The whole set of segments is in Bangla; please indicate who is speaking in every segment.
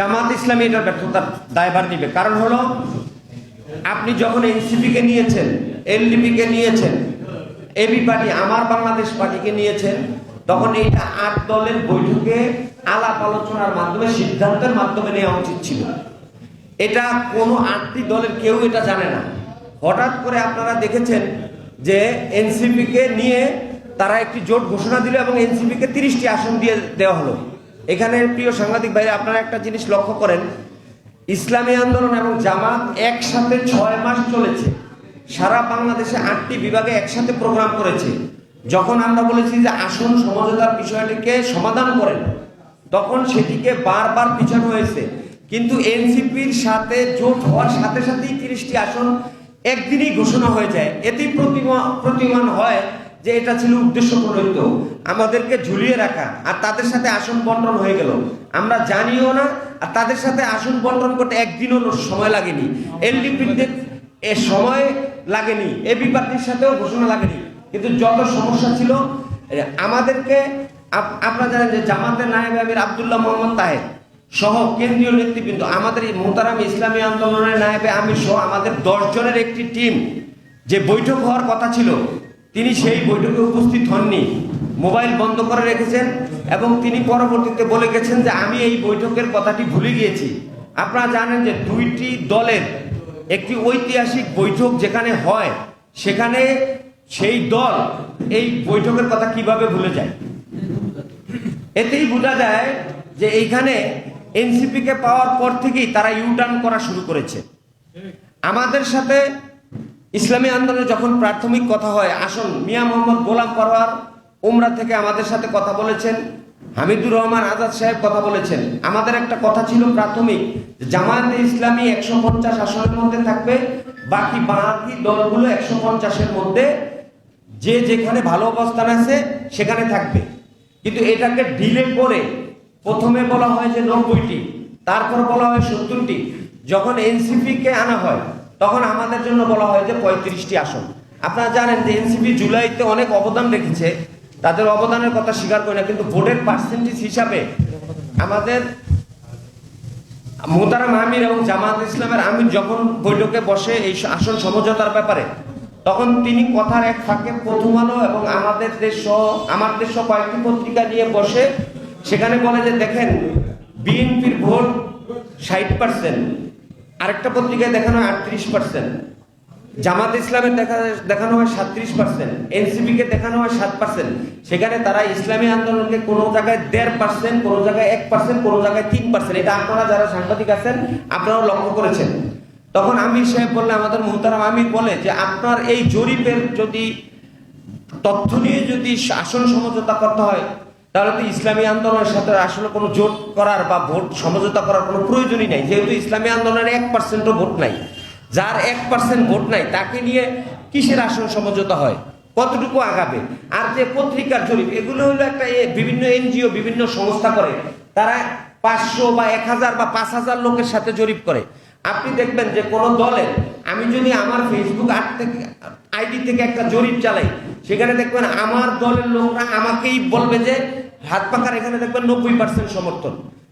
Speaker 1: জামাত ইসলামী এটার ব্যর্থতার দায়ভার নিবে। কারণ হলো, আপনি যখন এনসিপিকে নিয়েছেন, এলডিপিকে নিয়েছেন, এবি পার্টি আমার বাংলাদেশ পার্টিকে নিয়েছেন, তখন এইটা আট দলের বৈঠকে আলাপ আলোচনার মাধ্যমে, সিদ্ধান্তের মাধ্যমে নেওয়া উচিত ছিল। এটা কোনো আটটি দলের কেউ এটা জানে না। হঠাৎ করে আপনারা দেখেছেন যে এনসিপিকে নিয়ে তারা একটি জোট ঘোষণা দিল এবং এনসিপিকে তিরিশটি আসন দিয়ে দেওয়া হলো। এখানে প্রিয় সাংবাদিক ভাইরা, আপনারা একটা জিনিস লক্ষ্য করেন। ইসলামী আন্দোলন এবং জামাত একসাথে ছয় মাস চলেছে। সারা বাংলাদেশে আটটি বিভাগে একসাথে প্রোগ্রাম করেছে। যখন আমরা বলেছি যে আসন সমঝোতার বিষয়টিকে সমাধান করেন, তখন সেটিকে বারবার পিছানো হয়েছে। কিন্তু এনসিপির সাথে জোট হওয়ার সাথে সাথেই তিরিশটি আসন একদিনই ঘোষণা হয়ে যায়। এতেই প্রতিমা প্রতিমান হয় যে এটা ছিল উদ্দেশ্য প্রণীত আমাদেরকে ঝুলিয়ে রাখা আর তাদের সাথে আসন বন্টন হয়ে গেল। আমরা জানিও না, আর তাদের সাথে আসন বন্টন করতে একদিনও সময় লাগেনি। এলডিপিতে এ সময় লাগেনি এবি পার্টির সাথেও ঘোষণা লাগেনি। কিন্তু যত সমস্যা ছিল আমাদেরকে, আপ- আপনারা জানেন যে জামাতের নায়েব আমির আবদুল্লাহ মোহাম্মদ তাহের সহ কেন্দ্রীয় নেতৃবৃন্দ, আমাদের এই মোতারাম ইসলামী আন্দোলনের নায়েবে আমি সহ আমাদের দশ জনের একটি টিম যে বৈঠক হওয়ার কথা ছিল তিনি সেই বৈঠকে উপস্থিত হননি। মোবাইল বন্ধ করে রেখেছেন এবং তিনি পরবর্তীতে বলে গেছেন যে আমি এই বৈঠকের কথাটি ভুলে গিয়েছি। আপনারা জানেন যে দুইটি দলের একটি ঐতিহাসিক বৈঠক যেখানে হয়, সেখানে সেই দল এই বৈঠকের কথা কীভাবে ভুলে যায়। এতেই বোঝা যায় যে এইখানে এনসিপিকে পাওয়ার পর থেকেই তারা ইউটার্ন করা শুরু করেছে। আমাদের সাথে ইসলামী আন্দোলনে যখন প্রাথমিক কথা হয়, আসুন, মিয়া মোহাম্মদ গোলাম পরোয়ার উমরা থেকে আমাদের সাথে কথা বলেছেন, হামিদুর রহমান আজাদ সাহেব কথা বলেছেন। আমাদের একটা কথা ছিল প্রাথমিক, জামায়াতে ইসলামী একশো পঞ্চাশ আসনের মধ্যে থাকবে, বাকি বাকি দলগুলো একশো পঞ্চাশের মধ্যে যে যেখানে ভালো অবস্থান আছে, সেখানে থাকবে। কিন্তু এটাকে ডিলে করে প্রথমে বলা হয় যে নব্বইটি, তারপর বলা হয় সত্তরটি। যখন এনসিপি কে আনা হয় তখন আমাদের জন্য বলা হয় যে পঁয়ত্রিশটি আসন। আপনারা জানেন যে এনসিপি জুলাইতে অনেক অবদান রেখেছে। তাদের অবদানের কথা স্বীকার করি না, কিন্তু ভোটের পার্সেন্টেজ হিসাবে আমাদের মোতারাম আমির এবং জামাত ইসলামের আমির যখন বৈঠকে বসে এই আসন সমঝোতার ব্যাপারে, তখন তিনি কথার এক ফাঁকে প্রথম আলো এবং আমাদের দেশ সহ, আমার দেশ সহ কয়েকটি পত্রিকা নিয়ে বসে সেখানে বলে যে, দেখেন, বিএনপির ভোট ষাট পার্সেন্ট আরেকটা পত্রিকায় দেখানো হয় আটত্রিশ পার্সেন্ট জামাত ইসলামের দেখা দেখানো হয় সাতত্রিশ পার্সেন্ট এনসিপিকে দেখানো হয় সাত পার্সেন্ট সেখানে তারা ইসলামী আন্দোলনকে কোনো জায়গায় দেড় পার্সেন্ট কোনো জায়গায় এক পার্সেন্ট কোনো জায়গায় তিন পার্সেন্ট এটা আপনারা যারা সাংবাদিক আছেন, আপনারাও লক্ষ্য করেছেন। তখন আমির সাহেব বললে আমাদের মুহতারাম আমির বলে যে, আপনার এই জরিপের যদি তথ্য নিয়ে যদি আসন সমঝোতা করতে হয় তাহলে তো ইসলামী আন্দোলনের সাথে আসলে কোনো জোট করার বা ভোট সমঝোতা করার কোনো প্রয়োজনই নাই। যেহেতু ইসলামী আন্দোলনের এক পার্সেন্টও ভোট নাই। যার এক পার্সেন্ট ভোট নাই, তাকে নিয়ে কিসের আসন সমঝোতা হয়? কতটুকু আগাবে? আর যে পত্রিকার জরিপ, এগুলো হলো একটা বিভিন্ন এনজিও, বিভিন্ন সংস্থা করে। তারা পাঁচশো বা এক হাজার বা পাঁচ হাজার লোকের সাথে জরিপ করে। আপনি দেখবেন যে কোনো দলে আমি যদি আমার ফেসবুক আট থেকে আইডি থেকে একটা জরিপ চালাই সেখানে দেখবেন আমার দলের লোকরা আমাকেই বলবে যে হাত পাখার এখানে দেখবেন নব্বই পার্সেন্ট সমর্থন।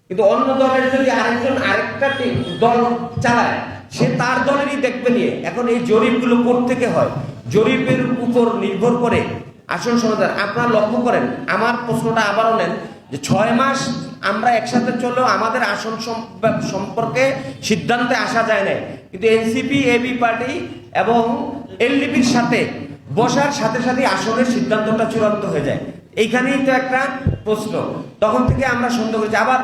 Speaker 1: কিন্তু অন্য দলের যদি আরেকজন আরেকটা দল চালায়, সে তার দলেরই দেখবে নিয়ে। এখন এই জরিপগুলো থেকে হয়? জরিপের উপর নির্ভর করে। আসন সমাধান, আপনারা লক্ষ্য করেন, আমার প্রশ্নটা আবারও নেন যে ছয় মাস আমরা একসাথে চলেও আমাদের আসন সম- সম্পর্কে সিদ্ধান্তে আসা যায় না কিন্তু এনসিপি এবি পার্টি এবং এলডিপির সাথে বসার সাথে সাথে আসনের সিদ্ধান্তটা চূড়ান্ত হয়ে যায়। এইখানেই তো একটা প্রশ্ন। তখন থেকে আমরা সন্দেহ করেছি আবার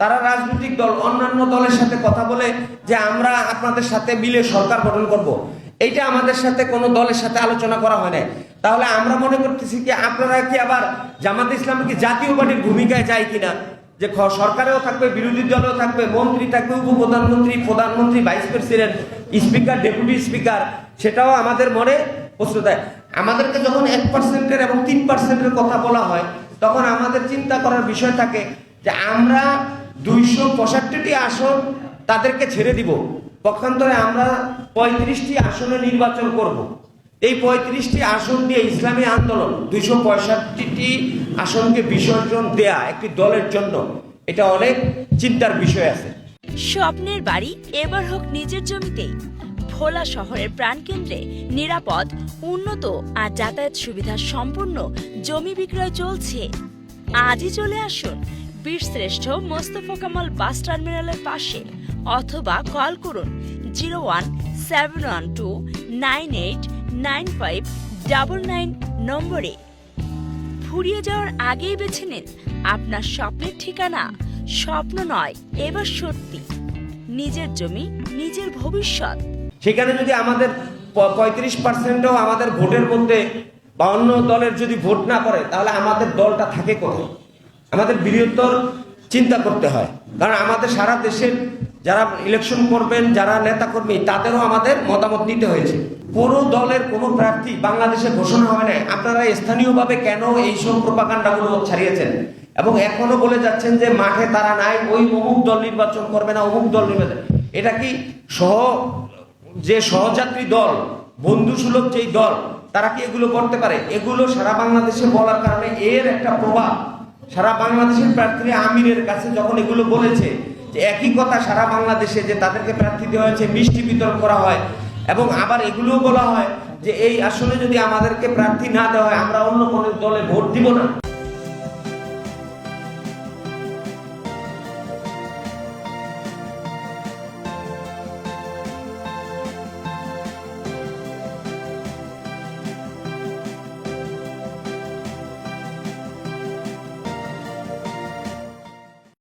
Speaker 1: তারা রাজনৈতিক দল, অন্যান্য দলের সাথে কথা বলে যে আমরা আপনাদের সাথে মিলে সরকার গঠন করব। এইটা আমাদের সাথে কোনো দলের সাথে আলোচনা করা হয় না তাহলে আমরা মনে করতেছি কি, আপনারা কি আবার জামাত ইসলাম কি জাতীয় পার্টির ভূমিকায় যায় কিনা? যে সরকারেও থাকবে, বিরোধী দলেও থাকবে, মন্ত্রী থাকবে, উপপ্রধানমন্ত্রী, প্রধানমন্ত্রী, vice president, speaker, deputy speaker, সেটাও আমাদের মনে প্রশ্ন দেয় আমাদেরকে যখন এক পার্সেন্টের এবং তিন পার্সেন্টের কথা বলা হয়, তখন আমাদের চিন্তা করার বিষয় থাকে যে আমরা দুইশো পঁয়ষট্টিটি আসন তাদেরকে ছেড়ে দিব। পক্ষান্তরে আমরা পঁয়ত্রিশটি আসনে নির্বাচন করব। এই পঁয়ত্রিশটি আসন দিয়ে ইসলামী আন্দোলন, দুইশো পঁয়ষট্টিটি আসনকে বিসর্জন দেয়া একটি দলের জন্য, এটা অনেক চিন্তার বিষয় আছে।
Speaker 2: স্বপ্নের বাড়ি এবার হোক নিজের জমিতেই। ভোলা শহরের প্রাণকেন্দ্রে নিরাপদ, উন্নত আর যাতায়াত সুবিধা সম্পন্ন জমি বিক্রয় চলছে। আজই চলে আসুন বীরশ্রেষ্ঠ মোস্তফা কামাল বাস টার্মিনালের পাশে অথবা কল করুন zero one, seven one two, nine eight, nine five, double nine নম্বরে। ফুরিয়ে যাওয়ার আগেই বেছে নিন আপনার স্বপ্নের ঠিকানা। স্বপ্ন নয়, এবার সত্যি। নিজের জমি, নিজের ভবিষ্যৎ।
Speaker 1: সেখানে যদি আমাদের পঁয়ত্রিশ পার্সেন্টও আমাদের ভোটের মধ্যে বা অন্য দলের যদি ভোট না করে তাহলে আমাদের দলটা থাকে কোথায়? আমাদের বৃহত্তর চিন্তা করতে হয়। কারণ আমাদের সারা দেশের যারা ইলেকশন করবেন, যারা নেতা কর্মী তাদেরও আমাদের মতামত নিতে হয়েছে। কোনো দলের কোনো প্রার্থী বাংলাদেশে ঘোষণা হয় নাই আপনারা স্থানীয়ভাবে কেন এইসব প্রপাকাণ্ডাগুলো ছাড়িয়েছেন? এবং এখনও বলে যাচ্ছেন যে মাঠে তারা নাই, ওই অমুক দল নির্বাচন করবে না, অমুক দল নির্বাচন। এটা কি সহ যে সহযাত্রী দল বন্ধু সুলভ যেই দল, তারা কি এগুলো করতে পারে? এগুলো সারা বাংলাদেশে বলার কারণে এর একটা প্রভাব। সারা বাংলাদেশের প্রার্থী আমিরের কাছে যখন এগুলো বলেছে, যে একই কথা সারা বাংলাদেশে যে তাদেরকে প্রার্থী দেওয়া হয়েছে, মিষ্টি বিতরণ করা হয়, এবং আবার এগুলোও বলা হয় যে এই আসলে যদি আমাদেরকে প্রার্থী না দেওয়া হয়, আমরা অন্য কোনো দলে ভোট দিব না।